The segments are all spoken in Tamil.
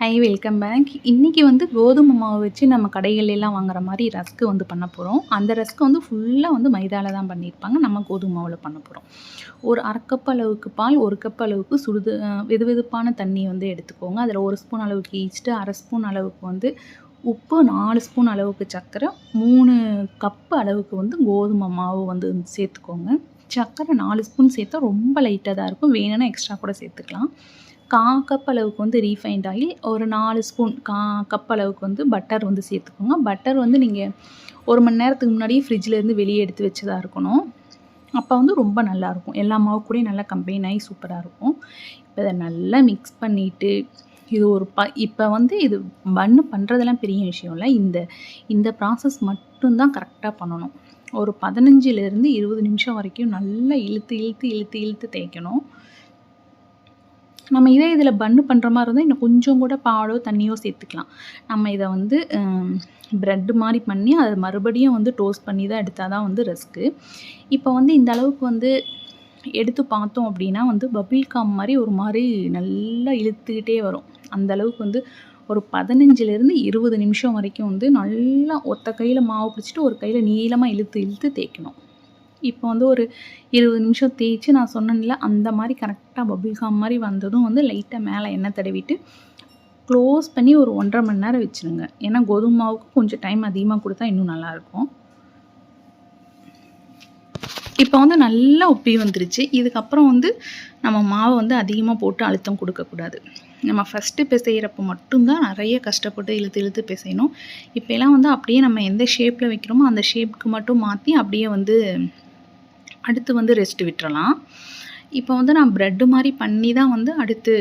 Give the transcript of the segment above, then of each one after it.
ஹை வெல்கம் பேக் இன்றைக்கி வந்து கோதுமை மாவு வச்சு நம்ம கடைகள்ல வாங்குற மாதிரி ரஸ்க்கு வந்து பண்ண போகிறோம் அந்த ரஸ்க்கு வந்து ஃபுல்லாக வந்து மைதாவில் தான் பண்ணியிருப்பாங்க. நம்ம கோதுமை மாவில் பண்ண போகிறோம் ஒரு அரை கப் அளவுக்கு பால் ஒரு கப் அளவுக்கு சுடுது வெது வெதுப்பான தண்ணி வந்து எடுத்துக்கோங்க. அதில் ஒரு ஸ்பூன் அளவுக்கு ஈஸ்ட்டு அரை ஸ்பூன் அளவுக்கு வந்து உப்பு நாலு ஸ்பூன் அளவுக்கு சர்க்கரை மூணு கப்பு அளவுக்கு வந்து கோதுமை மாவு வந்து சேர்த்துக்கோங்க. சர்க்கரை நாலு ஸ்பூன் சேர்த்தா ரொம்ப லைட்டாக தான் இருக்கும். வேணும்னா எக்ஸ்ட்ரா கூட சேர்த்துக்கலாம். கா கப் அளவுக்கு வந்து ரீஃபைண்ட் ஆயில் ஒரு நாலு ஸ்பூன் கா கப் அளவுக்கு வந்து பட்டர் வந்து சேர்த்துக்கோங்க. பட்டர் வந்து நீங்கள் ஒரு மணி நேரத்துக்கு முன்னாடியே ஃப்ரிட்ஜிலேருந்து வெளியே எடுத்து வச்சதாக இருக்கணும். அப்போ வந்து ரொம்ப நல்லாயிருக்கும் எல்லா மாவு கூடயும் நல்லா கம்பைன் ஆகி சூப்பராக இருக்கும். இப்போ இதை நல்லா மிக்ஸ் பண்ணிவிட்டு இது ஒரு ப இப்போ வந்து இது பண்ணு பண்ணுறதெல்லாம் பெரிய விஷயம் இல்லை. இந்த இந்த ப்ராசஸ் மட்டும்தான் கரெக்டாக பண்ணணும். ஒரு பதினஞ்சுலேருந்து இருபது நிமிஷம் வரைக்கும் நல்லா இழுத்து இழுத்து இழுத்து இழுத்து தேய்க்கணும். நம்ம இதே இதில் பன்னு பண்ணுற மாதிரி இருந்தால் இன்னும் கொஞ்சம் கூட பாலோ தண்ணியோ சேர்த்துக்கலாம். நம்ம இதை வந்து ப்ரெட்டு மாதிரி பண்ணி அதை மறுபடியும் வந்து டோஸ்ட் பண்ணி தான் எடுத்தால் தான் வந்து ரிஸ்க்கு இப்போ வந்து இந்த அளவுக்கு வந்து எடுத்து பார்த்தோம் அப்படின்னா வந்து பபிள்காம் மாதிரி ஒரு மாதிரி நல்லா இழுத்துக்கிட்டே வரும். அந்த அளவுக்கு வந்து ஒரு பதினஞ்சுலேருந்து இருபது நிமிஷம் வரைக்கும் வந்து நல்லா ஒத்த கையில் மாவு பிடிச்சிட்டு ஒரு கையில் நீளமாக இழுத்து இழுத்து தேய்க்கணும். இப்போ வந்து ஒரு இருபது நிமிஷம் தேய்ச்சி நான் சொன்னேன்ல அந்த மாதிரி கரெக்டாக பபிள்காம் மாதிரி வந்ததும் வந்து லைட்டாக மேலே எண்ணெய் தடவிட்டு க்ளோஸ் பண்ணி ஒரு ஒன்றரை மணி நேரம் வச்சுருங்க. ஏன்னா கோதுமை மாவுக்கு கொஞ்சம் டைம் அதிகமாக கொடுத்தா இன்னும் நல்லாயிருக்கும். இப்போ வந்து நல்லா உப்பி வந்துருச்சு. இதுக்கப்புறம் வந்து நம்ம மாவை வந்து அதிகமாக போட்டு அழுத்தம் கொடுக்கக்கூடாது. நம்ம ஃபஸ்ட்டு பிசைகிறப்ப மட்டும்தான் நிறைய கஷ்டப்பட்டு இழுத்து இழுத்து பிசையணும். இப்போலாம் வந்து அப்படியே நம்ம எந்த ஷேப்பில் வைக்கிறோமோ அந்த ஷேப்புக்கு மட்டும் மாற்றி அப்படியே வந்து அடுத்து வந்து ரெஸ்ட் விட்டுறலாம். இப்போ வந்து நான் ப்ரெட்டு மாதிரி பண்ணி தான் வந்து அடுத்து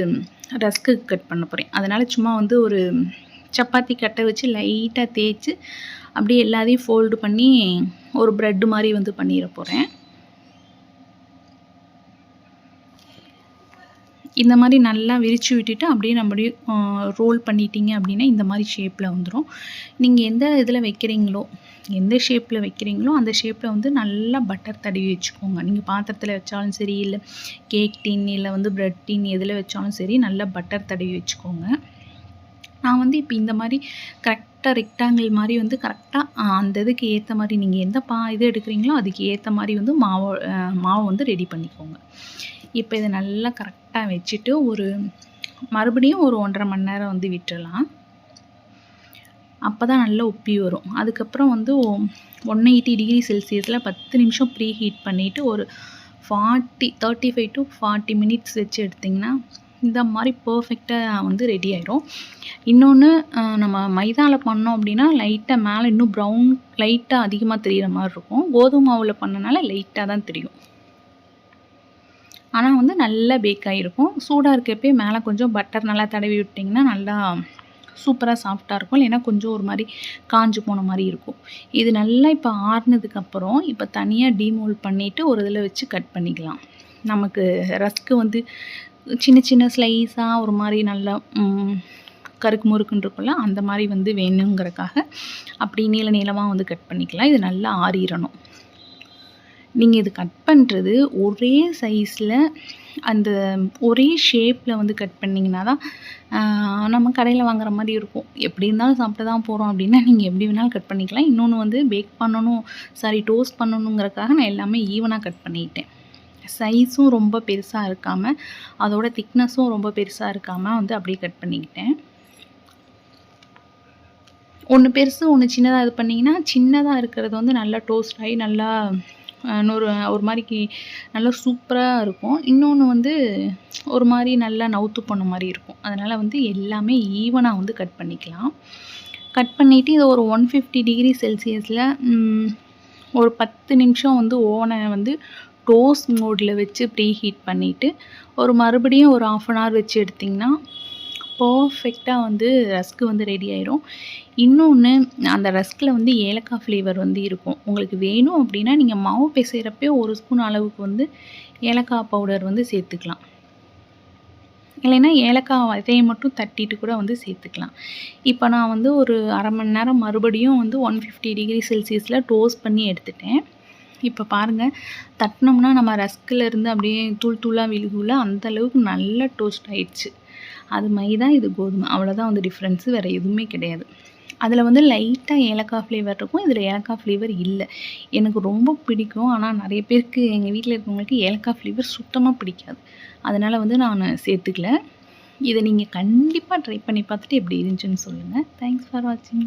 ரஸ்க்கு கட் பண்ண போகிறேன் அதனால் சும்மா வந்து ஒரு சப்பாத்தி கட்டை வச்சு லைட்டாக தேய்ச்சி அப்படியே எல்லாத்தையும் ஃபோல்டு பண்ணி ஒரு ப்ரெட்டு மாதிரி வந்து பண்ணிட போகிறேன் இந்த மாதிரி நல்லா விரித்து விட்டுட்டு அப்படியே நம்மளுடைய ரோல் பண்ணிட்டீங்க அப்படின்னா இந்த மாதிரி ஷேப்பில் வந்துடும் நீங்கள் எந்த இதில் வைக்கிறீங்களோ எந்த ஷேப்பில் வைக்கிறீங்களோ அந்த ஷேப்பில் வந்து நல்லா பட்டர் தடவி வச்சுக்கோங்க. நீங்கள் பாத்திரத்தில் வச்சாலும் சரி இல்லை கேக் டின் இல்லை வந்து ப்ரெட் டின் எதில் வச்சாலும் சரி நல்லா பட்டர் தடவி வச்சுக்கோங்க. நான் வந்து இப்போ இந்த மாதிரி கரெக்டாக ரெக்டாங்கிள் மாதிரி வந்து கரெக்டாக அந்த இதுக்கு ஏற்ற மாதிரி நீங்கள் எந்த பா இது எடுக்கிறீங்களோ அதுக்கு ஏற்ற மாதிரி வந்து மாவு மாவு வந்து ரெடி பண்ணிக்கோங்க. இப்போ இதை நல்லா கரெக்டாக வச்சுட்டு ஒரு மறுபடியும் ஒரு ஒன்றரை மணி நேரம் வந்து விட்டுடலாம் அப்போ தான் நல்லா உப்பி வரும். அதுக்கப்புறம் வந்து ஒன் எயிட்டி டிகிரி செல்சியஸில் பத்து நிமிஷம் ப்ரீ ஹீட் பண்ணிவிட்டு ஒரு forty thirty five to forty minutes வச்சு எடுத்திங்கன்னா இந்த மாதிரி பர்ஃபெக்டாக வந்து ரெடி ஆயிரும். இன்னொன்று நம்ம மைதாவில் பண்ணோம் அப்படின்னா லைட்டாக மேலே இன்னும் ப்ரௌன் லைட்டாக அதிகமாக தெரிகிற மாதிரி இருக்கும். கோதுமை மாவில் பண்ணனால லைட்டாக தான் தெரியும். ஆனால் வந்து நல்லா பேக் ஆகிருக்கும் சூடாக இருக்கப்பே மேலே கொஞ்சம் பட்டர் நல்லா தடவி விட்டிங்கன்னா நல்லா சூப்பராக சாஃப்டாக இருக்கும். இல்லைன்னா கொஞ்சம் ஒரு மாதிரி காஞ்சு போன மாதிரி இருக்கும். இது நல்லா இப்போ ஆறுனதுக்கப்புறம் இப்போ தனியாக டீமோல் பண்ணிவிட்டு ஒரு இதில் வச்சு கட் பண்ணிக்கலாம். நமக்கு ரஸ்க்கு வந்து சின்ன சின்ன ஸ்லைஸாக ஒரு மாதிரி நல்லா கருக்கு முறுக்குன்னு இருக்கும்ல அந்த மாதிரி வந்து வேணுங்கிறக்காக அப்படி நீள நீளமாக வந்து கட் பண்ணிக்கலாம். இது நல்லா ஆறிடணும். நீங்கள் இது கட் பண்ணுறது ஒரே சைஸில் அந்த ஒரே ஷேப்பில் வந்து கட் பண்ணிங்கன்னா தான் நம்ம கடையில் வாங்குற மாதிரி இருக்கும். எப்படி இருந்தாலும் சாப்பிட்டு தான் போகிறோம் அப்படின்னா நீங்கள் எப்படி வேணாலும் கட் பண்ணிக்கலாம். இன்னொன்று வந்து பேக் பண்ணணும் சாரி டோஸ்ட் பண்ணணுங்கிறக்காக நான் எல்லாமே ஈவனாக கட் பண்ணிக்கிட்டேன் சைஸும் ரொம்ப பெருசாக இருக்காமல் அதோட திக்னஸும் ரொம்ப பெருசாக இருக்காமல் வந்து அப்படியே கட் பண்ணிக்கிட்டேன். ஒன்று பெருசு ஒன்று சின்னதாக இது பண்ணிங்கன்னா சின்னதாக இருக்கிறது வந்து நல்லா டோஸ்ட் ஆகி நல்லா இன்னொரு ஒரு மாதிரி நல்லா சூப்பராக இருக்கும். இன்னொன்று வந்து ஒரு மாதிரி நல்லா நவுத்து போன மாதிரி இருக்கும். அதனால் வந்து எல்லாமே ஈவனாக வந்து கட் பண்ணிக்கலாம். கட் பண்ணிவிட்டு இதை ஒரு ஒன் ஃபிஃப்டி டிகிரி செல்சியஸில் ஒரு பத்து நிமிஷம் வந்து ஓவனை வந்து டோஸ் மோடில் வச்சு ப்ரீ ஹீட் பண்ணிவிட்டு ஒரு மறுபடியும் ஒரு ஆஃப் அன் ஹவர் வச்சு எடுத்திங்கன்னா பர்ஃபெக்டாக வந்து ரஸ்க்கு வந்து ரெடி ஆயிரும். இன்னொன்று அந்த ரஸ்கில் வந்து ஏலக்காய் ஃப்ளேவர் வந்து இருக்கும். உங்களுக்கு வேணும் அப்படின்னா நீங்கள் மாவு பிசைகிறப்பே ஒரு ஸ்பூன் அளவுக்கு வந்து ஏலக்காய் பவுடர் வந்து சேர்த்துக்கலாம். இல்லைன்னா ஏலக்காய் விதையை மட்டும் தட்டிட்டு கூட வந்து சேர்த்துக்கலாம். இப்போ நான் வந்து ஒரு அரை மணி நேரம் மறுபடியும் வந்து ஒன் ஃபிஃப்டி டிகிரி செல்சியஸில் டோஸ்ட் பண்ணி எடுத்துட்டேன். இப்போ பாருங்கள் தட்டினோம்னா நம்ம ரஸ்கில் இருந்து அப்படியே தூள் தூளாக விழுகுல அந்த அளவுக்கு நல்லா டோஸ்ட் ஆயிடுச்சு. அது மைதா இது கோதுமை. அவ்வளோதான் வந்து டிஃப்ரென்ஸு வேறு எதுவுமே கிடையாது. அதில் வந்து லைட்டாக ஏலக்காய் ஃப்ளேவர் இருக்கும். இதில் ஏலக்காய் ஃப்ளேவர் இல்லை. எனக்கு ரொம்ப பிடிக்கும். ஆனால் நிறைய பேருக்கு எங்கள் வீட்டில் இருக்கவங்களுக்கு ஏலக்காய் ஃப்ளேவர் சுத்தமாக பிடிக்காது. அதனால் வந்து நான் சேர்த்துக்கல. இதை நீங்கள் கண்டிப்பாக ட்ரை பண்ணி பார்த்துட்டு எப்படி இருந்துச்சுன்னு சொல்லுங்கள் தேங்க்ஸ் ஃபார் வாட்சிங்